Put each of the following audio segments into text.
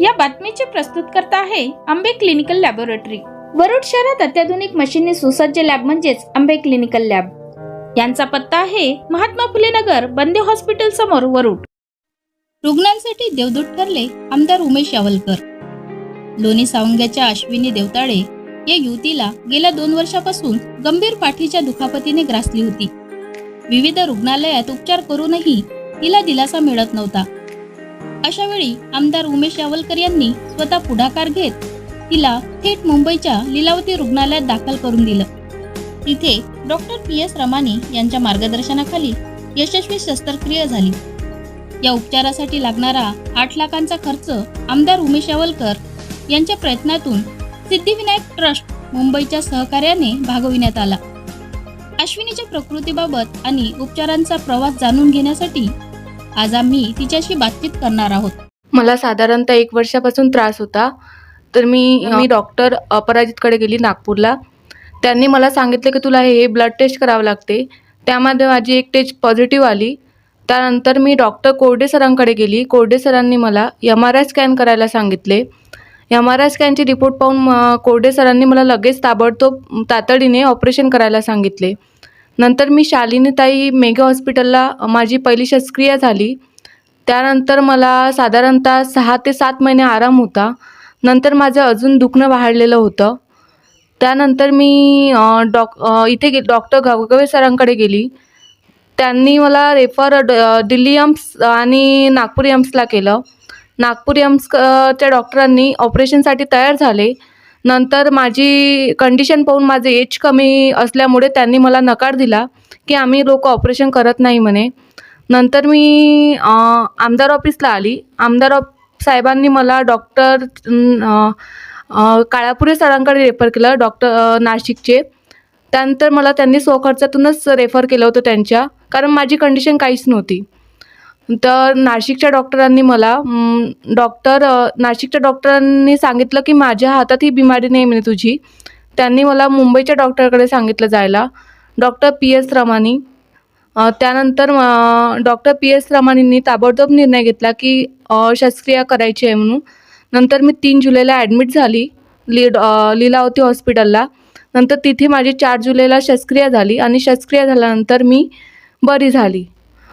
या बातमीचे प्रस्तुतकर्ता आहे आंबे क्लिनिकल लॅबोरेटरी. वरुड शहरात अत्याधुनिक मशीनने सुसज्ज लॅब म्हणजेच आंबे क्लिनिकल लॅब. यांचा पत्ता आहे महात्मा फुले नगर बंदे हॉस्पिटल समोर वरुड. रुग्णांसाठी देवदूत ठरले आमदार उमेश यावलकर. लोणी सावंग्याच्या अश्विनी देवताळे या युवतीला गेल्या दोन वर्षापासून गंभीर पाठीच्या दुखापतीने ग्रासली होती. विविध रुग्णालयात उपचार करूनही तिला दिलासा मिळत नव्हता. अशा वेळी आमदार उमेश यावलकर यांनी स्वतः पुढाकार घेत तिला थेट मुंबईच्या लीलावती रुग्णालयात दाखल करून दिलं. तिथे डॉक्टर पी एस रमानी यांच्या मार्गदर्शनाखाली यशस्वी शस्त्रक्रिया झाली. या उपचारासाठी लागणारा आठ लाखांचा खर्च आमदार उमेश यावलकर यांच्या प्रयत्नातून सिद्धिविनायक ट्रस्ट मुंबईच्या सहकार्याने भागविण्यात आला. अश्विनीच्या प्रकृतीबाबत आणि उपचारांचा प्रवास जाणून घेण्यासाठी आज आम्ही तिच्याशी बातचीत करणार आहोत. मला साधारणतः एक वर्षापासून त्रास होता. तर मी मी डॉक्टर अपराजितकडे गेली नागपूरला. त्यांनी मला सांगितलं की तुला हे ब्लड टेस्ट करावं लागते. त्यामध्ये माझी एक टेस्ट पॉझिटिव्ह आली. त्यानंतर मी डॉक्टर कोरडे सरांकडे गेली. कोरडे सरांनी मला एम आर आय स्कॅन करायला सांगितले. एम आर आय स्कॅनचे रिपोर्ट पाहून कोरडे सरांनी मला लगेच ताबडतोब तातडीने ऑपरेशन करायला सांगितले. नंतर मी शालिनीताई मेघा हॉस्पिटलला माझी पहिली शस्त्रक्रिया झाली. त्यानंतर मला साधारणतः सहा ते सात महिने आराम होता. नंतर माझं अजून दुखणं वाढलेलं होतं. त्यानंतर मी डॉक इथे गे डॉक्टर गावकवे सरांकडे गेली. त्यांनी मला रेफर ड दिल्ली एम्स आणि नागपूर एम्सला केलं. नागपूर एम्स च्या डॉक्टरांनी ऑपरेशनसाठी तयार झाले. नंतर माझी कंडिशन पाहून माझे एज कमी असल्यामुळे त्यांनी मला नकार दिला की आम्ही लोक ऑपरेशन करत नाही म्हणे. नंतर मी आमदार ऑफिसला आली. आमदार ऑफ साहेबांनी मला डॉक्टर काळापुरे सरांकडे रेफर केलं डॉक्टर नाशिकचे. त्यानंतर मला त्यांनी स्वखर्चातूनच रेफर केलं होतं त्यांच्या कारण माझी कंडिशन काहीच नव्हती. तर नाशिकच्या डॉक्टरांनी मला डॉक्टर नाशिकच्या डॉक्टरांनी सांगितलं की माझ्या हातात ही बिमारी नाही म्हणे तुझी. त्यांनी मला मुंबईच्या डॉक्टरकडे सांगितलं जायला. डॉक्टर पी एस रमानी त्यानंतर डॉक्टर पी एस रमानींनी ताबडतोब निर्णय घेतला की शस्त्रक्रिया करायची आहे म्हणून. नंतर मी तीन जुलैला ॲडमिट झाली ली लीलावती हॉस्पिटलला. नंतर तिथे माझी चार जुलैला शस्त्रक्रिया झाली आणि शस्त्रक्रिया झाल्यानंतर मी बरी झाली.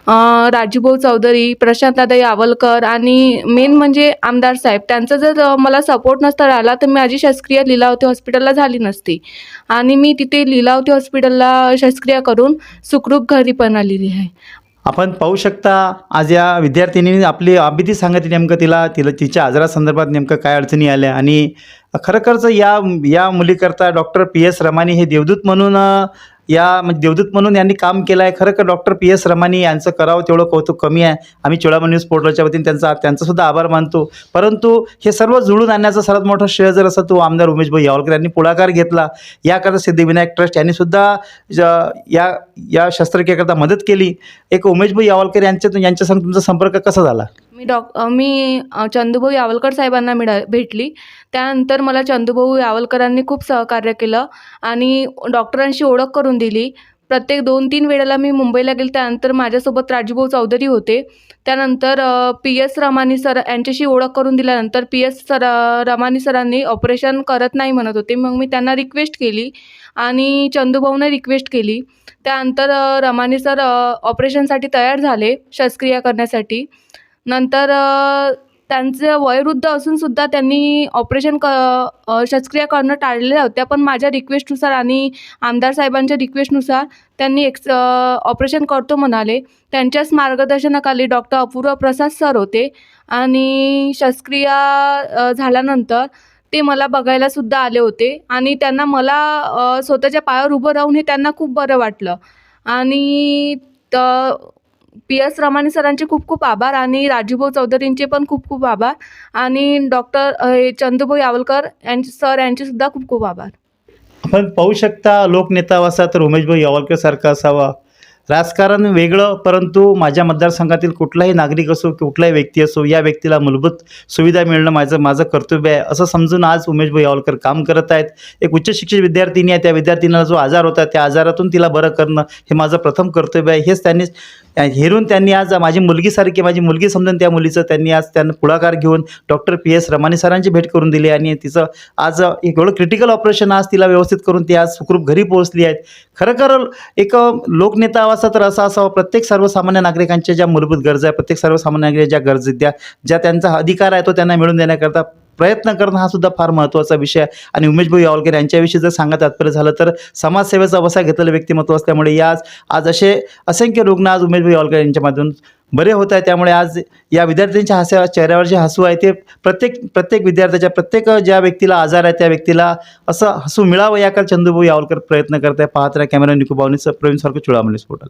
राजूभाऊ चौधरी प्रशांतदादा आवलकर आणि मेन म्हणजे आमदार साहेब. त्यांचा जर मला सपोर्ट नसता राहिला तर माझी शस्त्रक्रिया लिलावती हॉस्पिटलला झाली नसती. आणि मी तिथे लिलावती हॉस्पिटलला शस्त्रक्रिया करून सुखरूप घरी पण आलेली आहे. आपण पाहू शकता आज या विद्यार्थिनीने आपली अभिती सांगितली नेमकं तिला तिला तिच्या आजारासंदर्भात नेमकं काय अडचणी आल्या आणि खरोखरच या या मुलीकरता डॉक्टर पी एस रमानी हे देवदूत म्हणून या म्हणजे देवदूत म्हणून यांनी काम केलं आहे खरं तर डॉक्टर पी एस रमानी यांचं करावं तेवढं कौतुक कमी आहे. आम्ही चोळामणी न्यूज पोर्टलच्या वतीने त्यांचा त्यांचासुद्धा आभार मानतो. परंतु हे सर्व जुळून आणण्याचा सर्वात मोठा श्रेय जर असं तो आमदार उमेशभाई यावलकर यांनी पुढाकार घेतला याकरता सिद्धिविनायक ट्रस्ट यांनी सुद्धा ज- या या शस्त्रक्रियेकरता मदत केली. एक उमेशभाई यावलकर यांच्या यांच्यासंग तुमचा संपर्क कसा झाला? मी डॉक मी चंदूभाऊ यावलकर साहेबांना मिळा भेटली. त्यानंतर मला चंदूभाऊ यावलकरांनी खूप सहकार्य केलं आणि डॉक्टरांशी ओळख करून दिली. प्रत्येक दोन तीन वेळेला मी मुंबईला गेले. त्यानंतर माझ्यासोबत राजूभाऊ चौधरी होते. त्यानंतर पी एस रमानी सर यांच्याशी ओळख करून दिल्यानंतर पी एस सर रमानी सरांनी ऑपरेशन करत नाही म्हणत होते. मग मी त्यांना रिक्वेस्ट केली आणि चंदूभाऊने रिक्वेस्ट केली. त्यानंतर रमानी सर ऑपरेशनसाठी तयार झाले शस्त्रक्रिया करण्यासाठी. नंतर त्यांचं वयोवृद्ध असूनसुद्धा त्यांनी ऑपरेशन क शस्त्रक्रिया करणं टाळलेल्या होत्या. पण माझ्या रिक्वेस्टनुसार आणि आमदार साहेबांच्या रिक्वेस्टनुसार त्यांनी एक्स ऑपरेशन करतो म्हणाले. त्यांच्याच मार्गदर्शनाखाली डॉक्टर अपूर्व प्रसाद सर होते. आणि शस्त्रक्रिया झाल्यानंतर ते मला बघायलासुद्धा आले होते. आणि त्यांना मला स्वतःच्या पायावर उभं राहून हे त्यांना खूप बरं वाटलं. आणि त पी एस रमानी सरांचे खूप खूप आभार आणि राजूभाऊ चौधरींचे पण खूप खूप आभार. आणि डॉक्टर हे चंदूभाऊ यावलकर यांचे सर यांचेसुद्धा खूप खूप आभार. आपण पाहू शकता लोकनेता असा तर उमेशभाई यावलकर सारखा असावा. राजकारण वेगळं परंतु माझ्या मतदारसंघातील कुठलाही नागरिक असो कुठलाही व्यक्ती असो या व्यक्तीला मूलभूत सुविधा मिळणं माझं माझं कर्तव्य आहे. असं समजून आज उमेशभाई यावलकर काम करत आहेत. एक उच्च शिक्षित विद्यार्थिनी आहे. त्या विद्यार्थिनीला जो आजार होता त्या आजारातून तिला बरं करणं हे माझं प्रथम कर्तव्य आहे. हेच त्यांनी हेरून त्यांनी आज माझी मुलगीसारखी माझी मुलगी समजून त्या मुलीचं त्यांनी आज त्यांना पुढाकार घेऊन डॉक्टर पी एस रमानी सरांची भेट करून दिली आणि तिचं आज एक एवढं क्रिटिकल ऑपरेशन आज तिला व्यवस्थित करून ती आज सुखरूप घरी पोहोचली आहेत खरं एक लोकनेता असा तर असा असावा प्रत्येक सर्वसामान्य नागरिकांच्या ज्या मूलभूत गरजा आहे प्रत्येक सर्वसामान्य नागरिक ज्या गरजा त्या ज्या त्यांचा अधिकार आहे तो त्यांना मिळून देण्याकरता प्रयत्न करणं हा सुद्धा फार महत्त्वाचा विषय आहे. आणि उमेशभाई यावलकर यांच्याविषयी जर सांगत तात्पर्य झालं तर समाजसेवेचा वसा घेतलेलं व्यक्तिमत्व असल्यामुळे या आज असे असंख्य रुग्ण आज उमेशभाई यावलकर यांच्या माध्यमातून बरे होत आहे त्यामुळे आज या विद्यार्थ्यांच्या हस्या चेहऱ्यावर जे हसू आहे ते प्रत्येक प्रत्येक विद्यार्थ्याच्या प्रत्येक ज्या व्यक्तीला आजार आहे त्या व्यक्तीला असं हसू मिळावं याकडे चंदूभाऊ यावलकर प्रयत्न करत आहे पाहत राहा कॅमेरा निको प्रवीण सारखं चुळामणी स्फोटाल